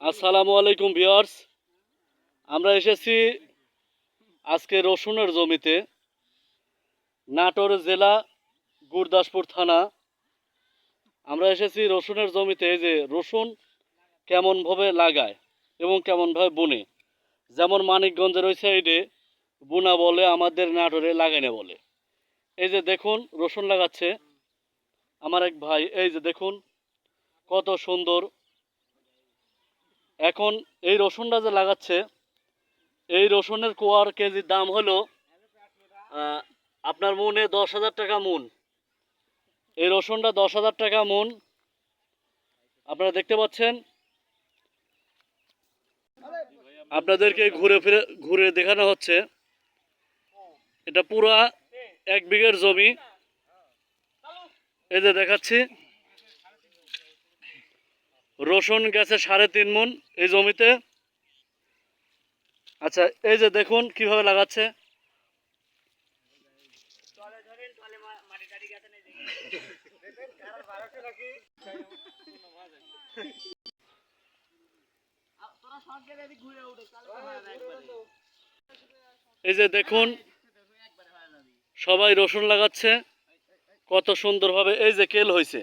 আসসালামু আলাইকুম ভিউয়ার্স। আমরা এসেছি আজকে রসুনের জমিতে, নাটোর জেলা, গুরদাসপুর থানা। আমরা এসেছি রসুনের জমিতে যে রসুন কেমনভাবে লাগায় এবং কেমনভাবে বুনে। যেমন মানিকগঞ্জের ওই সাইডে বুনা বলে, আমাদের নাটোরে লাগাইনে বলে। এই যে দেখুন, রসুন লাগাচ্ছে। আমার এক ভাই, এই যে দেখুন, কত সুন্দর এখন এই রসুনটা যে লাগাচ্ছে, এই রসুনের কোয়ার কেজির দাম হলো আপনার মনে দশ হাজার টাকা মন। এই রসুনটা দশ হাজার টাকা মন। আপনারা দেখতে পাচ্ছেন? আপনাদেরকে ঘুরে ফিরে, ঘুরে দেখানো হচ্ছে। এটা পুরা এক বিঘের জমি। এই যে দেখাচ্ছি। রসুন গেছে সাড়ে তিন মন এই জমিতে। আচ্ছা এই যে দেখুন কীভাবে লাগাচ্ছে। এই যে দেখুন, সবাই রসুন লাগাচ্ছে। কত সুন্দরভাবে, এই যে কেল হয়েছে।